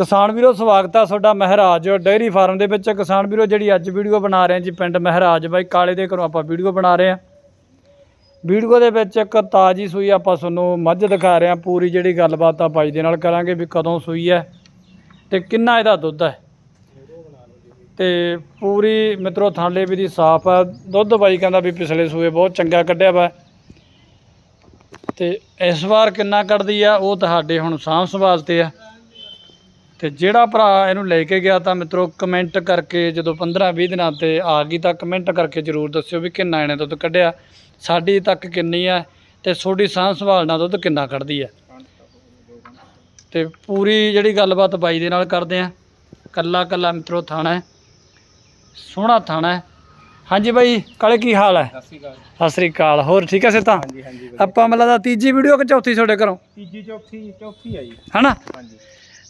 ਕਿਸਾਨ ਵੀਰੋ, ਸਵਾਗਤ ਆ ਤੁਹਾਡਾ ਮਹਿਰਾਜ ਡੇਅਰੀ ਫਾਰਮ ਦੇ ਵਿੱਚ। ਕਿਸਾਨ ਵੀਰੋ, ਜਿਹੜੀ ਅੱਜ ਵੀਡੀਓ ਬਣਾ ਰਹੇ ਜੀ ਪਿੰਡ ਮਹਿਰਾਜ ਬਾਈ, ਕਾਲੇ ਦੇ ਘਰੋਂ ਆਪਾਂ ਵੀਡੀਓ ਬਣਾ ਰਹੇ ਹਾਂ। ਵੀਡੀਓ ਦੇ ਵਿੱਚ ਇੱਕ ਤਾਜੀ ਸੂਈ ਆਪਾਂ ਤੁਹਾਨੂੰ ਮੱਝ ਦਿਖਾ ਰਹੇ ਹਾਂ। ਪੂਰੀ ਜਿਹੜੀ ਗੱਲਬਾਤ ਆ ਬਾਈ ਦੇ ਨਾਲ ਕਰਾਂਗੇ ਵੀ ਕਦੋਂ ਸੂਈ ਹੈ ਤੇ ਕਿੰਨਾ ਇਹਦਾ ਦੁੱਧ ਹੈ। ਤੇ ਪੂਰੀ ਮਿੱਤਰੋ, ਥਾਲੇ ਵੀ ਦੀ ਸਾਫ਼ ਆ। ਦੁੱਧ ਬਾਈ ਕਹਿੰਦਾ ਵੀ ਪਿਛਲੇ ਸੂਏ ਬਹੁਤ ਚੰਗਾ ਕੱਢਿਆ ਵਾ। ਤੇ ਇਸ ਵਾਰ ਕਿੰਨਾ ਕੱਢਦੀ ਆ, ਉਹ ਤੁਹਾਡੇ ਹੁਣ ਸਾਂਭ ਸੰਭਾਲ ਤੇ ਆ। ਤੇ ਜਿਹੜਾ ਭਰਾ ਇਹਨੂੰ ਲੈ ਕੇ ਗਿਆ ਤਾਂ ਮਿੱਤਰੋ ਕਮੈਂਟ ਕਰਕੇ ਜਦੋਂ 15 20 ਦਿਨਾਂ ਤੇ ਆ ਗਈ ਤਾਂ ਕਮੈਂਟ ਕਰਕੇ ਜਰੂਰ ਦੱਸਿਓ ਵੀ ਕਿੰਨਾ ਇਹਨੇ ਦੁੱਧ ਕੱਢਿਆ ਸਾਡੀ ਤੱਕ ਕਿੰਨੀ ਆ ਤੇ ਤੁਹਾਡੀ ਸਾਂਭ ਸੰਭਾਲ ਨਾਲ ਦੁੱਧ ਕਿੰਨਾ ਕੱਢਦੀ ਆ। ਤੇ ਪੂਰੀ ਜਿਹੜੀ ਗੱਲਬਾਤ ਬਾਈ ਦੇ ਨਾਲ ਕਰਦੇ ਆ ਕੱਲਾ ਕੱਲਾ ਮਿੱਤਰੋ ਥਾਣਾ ਹੈ ਸੋਹਣਾ ਥਾਣਾ ਹੈ। ਹਾਂਜੀ ਬਾਈ ਕਾਲੇ ਕੀ ਹਾਲ ਹੈ? ਸਤਿ ਸ਼੍ਰੀ ਅਕਾਲ। ਸਤਿ ਸ੍ਰੀ ਅਕਾਲ ਹੋਰ ਠੀਕ ਹੈ ਸਿੱਤਾ ਹਾਂਜੀ ਹਾਂਜੀ ਆਪਾਂ ਮਤਲਬ ਦਾ ਤੀਜੀ ਵੀਡੀਓ ਕਿ ਚੌਥੀ ਤੁਹਾਡੇ ਘਰੋਂ? ਤੀਜੀ ਚੌਥੀ ਚੌਥੀ ਆ ਜੀ। ਹਨਾ? ਹਾਂਜੀ।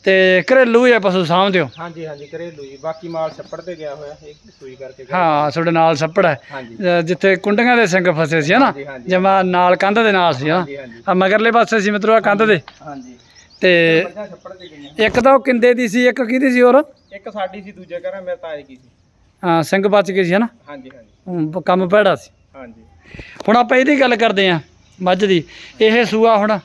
ਤੇ ਘਰੇਲੂ ਹੀ ਆ ਪਸ਼ੂ ਸਾਂਭਦੇ ਹੋ। ਹਾਂਜੀ ਹਾਂਜੀ ਘਰੇਲੂ ਜੀ। ਬਾਕੀ ਮਾਲ ਛੱਪੜ ਤੇ ਗਿਆ ਹੋਇਆ ਇੱਕ ਸੂਈ ਕਰਕੇ ਗਿਆ। ਹਾਂ ਤੁਹਾਡੇ ਨਾਲ ਸੱਪੜ ਹੈ। ਹਾਂਜੀ। ਅ, ਜਿੱਥੇ ਕੁੰਡੀਆਂ ਦੇ ਸਿੰਘ ਫਸੇ ਸੀ ਹਨਾ ਹਾਂਜੀ, ਹਾਂਜੀ। ਜਮਾ ਨਾਲ ਕੰਧ ਦੇ ਨਾਲ ਸੀ ਹਨਾ ਹਾਂਜੀ ਹਾਂਜੀ। ਆ ਮਗਰਲੇ ਪਾਸੇ ਸੀ ਮਿੱਤਰੋ ਆ ਕੰਧ ਦੇ। ਹਾਂਜੀ। ਤੇ ਮੱਝਾਂ ਛੱਪੜ ਤੇ ਗਈਆਂ। ਇੱਕ ਤਾਂ ਉਹ ਕਿੰਦੇ ਦੀ ਸੀ ਇੱਕ ਕਿਹਦੀ ਸੀ ਹੋਰ? ਇੱਕ ਸਾਡੀ ਸੀ ਦੂਜੇ ਘਰ ਮੇਰੇ ਤਾਏ ਕੀ ਸੀ। ਹਾਂ ਸਿੰਘ ਬਚ ਗਏ ਸੀ ਹਨਾ ਹਾਂਜੀ ਹਾਂਜੀ। ਕੰਮ ਭੈੜਾ ਸੀ। ਹਾਂਜੀ। ਹੁਣ ਆਪਾਂ ਇਹਦੀ ਗੱਲ ਕਰਦੇ ਆਂ ਮੱਝ ਦੀ। ਇਹ ਸੂਆ ਹੁਣ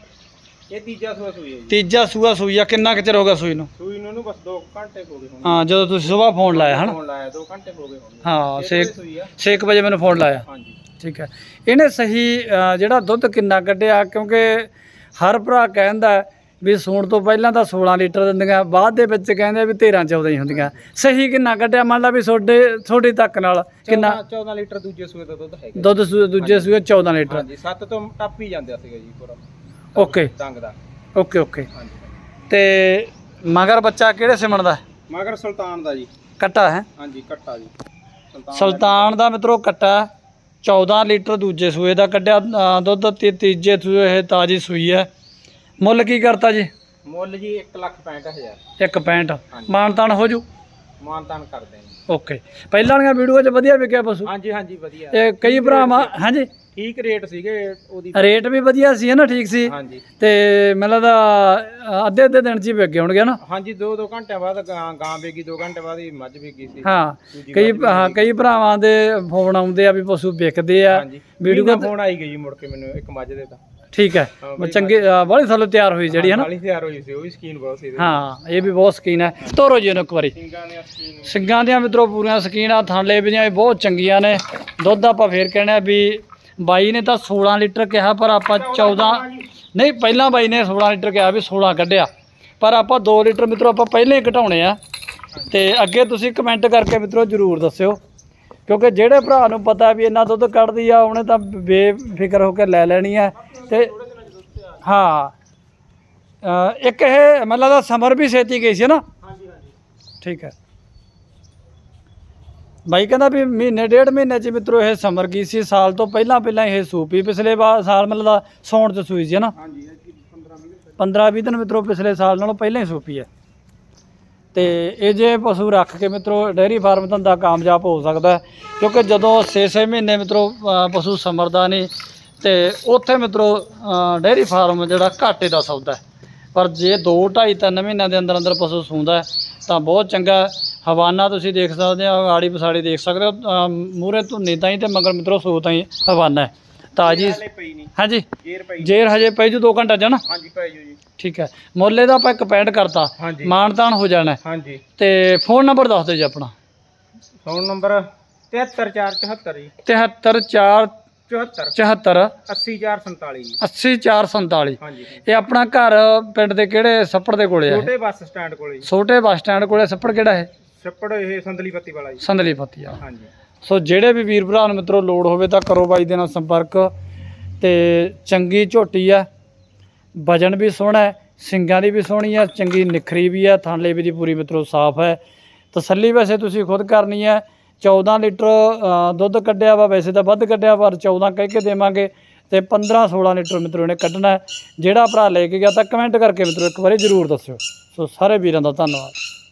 ਇਹ ਤੀਜਾ ਸੂਆ ਸੂਈ ਹੈ ਜੀ। ਤੀਜਾ ਸੂਆ ਸੂਈ ਆ ਕਿੰਨਾ ਕੁ ਚਿਰ ਹੋ ਗਿਆ ਸੂਈ ਨੂੰ? ਸੂਈ ਨੂੰ ਬਸ 2 ਘੰਟੇ ਹੋ ਗਏ ਹੁਣ। ਹਾਂ ਜਦੋਂ ਤੁਸੀਂ ਸਵੇਰ ਫੋਨ ਲਾਇਆ ਹਨਾ? ਫੋਨ ਲਾਇਆ 2 ਘੰਟੇ ਹੋ ਗਏ ਹੁਣ। ਹਾਂ ਛੇ ਛੇ ਵਜੇ ਸੂਈ ਆ। 6 ਵਜੇ ਮੈਨੂੰ ਫੋਨ ਲਾਇਆ। ਹਾਂਜੀ। ਠੀਕ ਹੈ। ਇਹਨੇ ਸਹੀ ਅ, ਜਿਹੜਾ ਦੁੱਧ ਕਿੰਨਾ ਕੱਢਿਆ ਕਿਉਂਕਿ ਹਰ ਭਰਾ ਕਹਿੰਦਾ ਵੀ ਸੂਣ ਤੋਂ ਪਹਿਲਾਂ ਤਾਂ 16 ਲੀਟਰ ਦਿੰਦੀਆਂ ਬਾਅਦ ਦੇ ਵਿੱਚ ਕਹਿੰਦੇ ਵੀ 13 14 ਹੀ ਹੁੰਦੀਆਂ। ਸਹੀ ਕਿੰਨਾ ਕੱਢਿਆ? ਮੰਨ ਲਾ ਵੀ ਤੁਹਾਡੇ ਤੁਹਾਡੀ ਤੱਕ ਨਾਲ ਕਿੰਨਾ? 14 ਲੀਟਰ ਦੂਜੇ ਸੂਏ ਦਾ ਦੁੱਧ ਹੈਗਾ ਦੁੱਧ ਸੂ- ਦੂਜੇ ਸੂਏ 14 ਲੀਟਰ। ਹਾਂਜੀ 7 ਤੋਂ ਟੱਪ ਹੀ ਜਾਂਦਾ ਸੀਗਾ ਜੀ ਪੂਰਾ। ਓਕੇ ਡੰਗ ਦਾ। ਓਕੇ ਓਕੇ ਹਾਂਜੀ। ਤੇ ਮਗਰ ਬੱਚਾ ਕਿਹੜੇ ਸਿਮਣ ਦਾ? ਮਗਰ ਸੁਲਤਾਨ ਦਾ ਜੀ। ਕੱਟਾ ਹੈ? ਹਾਂਜੀ ਕੱਟਾ ਜੀ। ਸੁਲਤਾਨ ਸੁਲਤਾਨ ਦਾ ਮਿੱਤਰੋ ਕੱਟਾ 14 ਲੀਟਰ ਦੂਜੇ ਸੂਏ ਦਾ ਕੱਢਿਆ। ਅ, ਦੁੱਧ ਤੇ ਤੀਜੇ ਸੂਏ ਇਹ ਤਾਜੀ ਸੂਈ ਹੈ। ਮੁੱਲ ਕੀ ਕਰਤਾ ਜੀ? ਮੁੱਲ ਜੀ 1 ਲੱਖ 65000 ਇੱਕ 65 ਹਾਂਜੀ। ਮਾਨਤਾਨ ਹੋ ਜੂ? ਮਾਨਤਾਨ ਕਰਦੇ ਜੀ ਓਕੇ। ਪਹਿਲਾਂ ਵਾਲੀਆਂ ਵੀਡੀਓ 'ਚ ਵਧੀਆ ਵਿਕਿਆ ਪਸ਼ੂ? ਹਾਂਜੀ ਹਾਂਜੀ ਵਧੀਆ। ਇਹ ਕਈ ਭਰਾਵਾਂ ਹਾਂਜੀ? ਠੀਕ ਰੇਟ ਸੀਗੇ ਉਹਦੀ ਰੇਟ ਵੀ ਵਧੀਆ ਸੀ ਹੈ ਨਾ ਠੀਕ ਸੀ? ਹਾਂਜੀ। ਤੇ ਮੈਨੂੰ ਲੱਗਦਾ ਅੱਧੇ ਅੱਧੇ ਦਿਨ 'ਚ ਹੀ ਵਿਕ ਗਏ ਹੋਣਗੇ ਨਾ? ਹਾਂਜੀ 2-2 ਘੰਟਿਆਂ ਬਾਅਦ ਗਾਂ ਗਾਂ ਵੇਗੀ 2 ਘੰਟੇ ਬਾਅਦ ਹੀ ਮੱਝ ਵੇਗੀ ਸੀ। ਹਾਂ ਦੂਜੀ ਕਈ ਹਾਂ ਕਈ ਭਰਾਵਾਂ ਦੇ ਫੋਨ ਆਉਂਦੇ ਆ ਵੀ ਪਸ਼ੂ ਵਿਕਦੇ ਆ। ਹਾਂਜੀ। ਵੀਡੀਓ ਵੀਡੀਓ ਫੋਨ ਆਈ ਗਈ ਜੀ ਮੁੜ ਕੇ ਮੈਨੂੰ ਇੱਕ ਮੱਝ ਦੇ ਤਾਂ। ਠੀਕ ਹੈ। ਹਾਂ ਬਈ ਚੰਗੇ ਬਾਹਲੀ ਥੱਲੇ ਤਿਆਰ ਹੋਈ ਜਿਹੜੀ ਹੈ ਨਾ। ਵਾਲੀ ਤਿਆਰ ਹੋਈ ਸੀ ਉਹ ਵੀ ਸਕੀਨ ਬਹੁਤ ਸੀ ਇਹਦੇ। ਹਾਂ ਇਹ ਵੀ ਬਹੁਤ ਸਕੀਨ ਹੈ। ਤੋਰੋ ਜੀ ਇਹਨੂੰ ਇੱਕ ਵਾਰੀ। ਸਿੰਘਾਂ ਨੇ ਸਕੀਨ। ਸਿੰਘਾਂ ਦੀਆਂ ਮਿੱਤਰੋ ਪੂਰੀਆਂ ਸਕੀਨ ਆ ਥਾਂਲੇ ਵੀ ਦੀਆਂ ਵੀ ਬਹੁਤ ਚੰਗੀਆਂ ਨੇ। ਦੁੱਧ ਆਪਾਂ ਫੇਰ ਕਹਿਣਾ ਵੀ ਬਾਈ ਨੇ ਤਾਂ 16 ਲੀਟਰ ਕਿਹਾ ਪਰ ਆਪਾਂ 14 ਨਹੀਂ ਪਹਿਲਾਂ ਬਾਈ ਨੇ 16 ਲੀਟਰ ਕਿਹਾ ਵੀ 16 ਕੱਢਿਆ। ਪਰ ਆਪਾਂ 2 ਲੀਟਰ ਮਿੱਤਰੋ ਆਪਾਂ ਪਹਿਲਾਂ ਹੀ ਘਟਾਉਣੇ ਆ। ਤੇ ਅੱਗੇ ਤੁਸੀਂ ਕਮੈਂਟ ਕਰਕੇ ਮਿੱਤਰੋ ਜਰੂਰ ਦੱਸਿਓ। ਕਿਉਂਕਿ ਜਿਹੜੇ ਭਰਾ ਨੂੰ ਪਤਾ ਵੀ ਇੰਨਾ ਦੁੱਧ ਕੱਢਦੀ ਆ ਉਹਨੇ ਤਾਂ ਬੇਫਿਕਰ ਹੋ ਕੇ ਲੈ ਲੈਣੀ ਆ। ਤੇ ਹਾਂ ਇੱਕ ਇਹ ਮੈਨੂੰ ਲੱਗਦਾ ਸਮਰ ਵੀ ਛੇਤੀ ਗਈ ਸੀ ਨਾ? ਹਾਂਜੀ ਹਾਂਜੀ ਠੀਕ ਹੈ। ਬਾਈ ਕਹਿੰਦਾ ਵੀ ਮਹੀਨੇ ਡੇਢ ਮਹੀਨੇ ਚ ਮਿੱਤਰੋ ਇਹ ਸਮਰ ਗਈ ਸੀ। ਸਾਲ ਤੋਂ ਪਹਿਲਾਂ ਪਹਿਲਾਂ ਇਹ ਸੂਪੀ ਪਿਛਲੇ ਸਾਲ ਮਤਲਬ ਦਾ ਸੌਣ ਚ ਸੂਈ ਸੀ ਨਾ? ਹਾਂਜੀ ਇਹ 15 ਮਿੰਟ 15 20 ਦਿਨ ਮਿੱਤਰੋ ਪਿਛਲੇ ਸਾਲ ਨਾਲੋਂ ਪਹਿਲਾਂ ਹੀ ਸੂਪੀ ਹੈ। ਤੇ ਇਹ ਜੇ ਪਸ਼ੂ ਰੱਖ ਕੇ ਮਿੱਤਰੋ, ਡੇਅਰੀ ਫਾਰਮ ਧੰਦਾ ਕਾਮਯਾਬ ਹੋ ਸਕਦਾ ਕਿਉਂਕਿ ਜਦੋਂ 6-6 ਮਹੀਨੇ ਮਿੱਤਰੋ ਪਸ਼ੂ ਸਮਰਦਾ ਨਹੀਂ, ਤੇ ਉੱਥੇ ਮਿੱਤਰੋ ਡੇਅਰੀ ਫਾਰਮ ਜਿਹੜਾ ਘਾਟੇ ਦਾ ਸੌਦਾ ਪਰ ਜੇ 2 2.5 3 ਮਹੀਨਿਆਂ ਦੇ ਅੰਦਰ ਅੰਦਰ ਪਸ਼ੂ ਸੂੰਦਾ ਤਾਂ ਬਹੁਤ ਚੰਗਾ ਹਵਾਨਾ ਤੁਸੀਂ ਦੇਖ ਸਕਦੇ ਹੋ ਆੜੀ ਪਸਾੜੀ ਦੇਖ ਸਕਦੇ ਹੋ ਮੂਰੇ ਧੁੰਨੀ ਤਾਂ ਹੀ ਤੇ ਮਗਰ ਮਿੱਤਰੋ ਸੂ ਤਾਂ ਹੀ। ਹਵਾਨਾ ਤਾਜੀ ਹਲੇ ਪਈ ਨਹੀਂ। ਹਾਂਜੀ। ਪਈ ਜੇਰ ਹਜੇ ਪਈ ਜੂ 2 ਘੰਟਾ ਨਾ? ਹਾਂਜੀ ਪਈ ਜੋ ਜੀ। ਠੀਕ ਹੈ। ਮੁੱਲੇ ਦਾ ਆਪਾਂ ਇੱਕ ਪੈਂਟ ਕਰਤਾ। ਹਾਂਜੀ। ਮਾਨਤਾਨ ਹੋ ਜਾਣਾ ਹੈ। ਹਾਂਜੀ। ਤੇ ਫੋਨ ਨੰਬਰ ਦੱਸ ਦਿਓ ਜੀ ਆਪਣਾ। ਫੋਨ ਨੰਬਰ 73474 ਜੀ। 73474 74 80447 ਜੀ। 80447 ਹਾਂਜੀ। ਇਹ ਆਪਣਾ ਘਰ ਪਿੰਡ ਦੇ ਕਿਹੜੇ ਸੱਪੜ ਦੇ ਕੋਲੇ ਇਹ? ਛੋਟੇ ਬੱਸ ਸਟੈਂਡ ਕੋਲੇ ਜੀ। ਛੋਟੇ ਬੱਸ ਸਟੈਂਡ ਕੋਲੇ। ਸੱਪੜ ਕਿਹੜਾ ਹੈ ਛੱਪੜ ਇਹ ਸੰਦਲੀ ਪੱਤੀ ਵਾਲਾ ਜੀ। ਸੰਦਲੀ ਪੱਤੀਆ ਹਾਂਜੀ। ਸੋ ਜਿਹੜੇ ਵੀ ਵੀਰ ਭਰਾ ਨੂੰ ਮਿੱਤਰੋ ਲੋੜ ਹੋਵੇ ਤਾਂ ਕਰੋ ਬਾਈ ਦੇ ਨਾਲ ਸੰਪਰਕ। ਤੇ ਚੰਗੀ ਝੋਟੀ ਆ, ਵਜਨ ਵੀ ਸੋਹਣਾ ਹੈ, ਸਿੰਗਾਂ ਦੀ ਵੀ ਸੋਹਣੀ ਆ, ਚੰਗੀ ਨਿਖਰੀ ਵੀ ਆ ਥਾਂਲੇ ਵੀ ਦੀ ਪੂਰੀ ਮਿੱਤਰੋ ਸਾਫ਼ ਹੈ। ਤਸੱਲੀ ਵੈਸੇ ਤੁਸੀਂ ਖੁਦ ਕਰਨੀ ਹੈ 14 ਲੀਟਰ ਦੁੱਧ ਕੱਢਿਆ ਵਾ, ਵੈਸੇ ਤਾਂ ਵੱਧ ਕੱਢਿਆ ਪਰ 14 ਕਹਿ ਕੇ ਦੇਵਾਂਗੇ ਤੇ 15 16 ਲੀਟਰ ਮਿੱਤਰੋ ਇਹਨੇ ਕੱਢਣਾ ਜਿਹੜਾ ਭਰਾ ਲੈ ਕੇ ਗਿਆ ਤਾਂ ਕਮੈਂਟ ਕਰਕੇ ਮਿੱਤਰੋ ਇੱਕ ਵਾਰੀ ਜ਼ਰੂਰ ਦੱਸਿਓ। ਸੋ ਸਾਰੇ ਵੀਰਾਂ ਦਾ ਧੰਨਵਾਦ।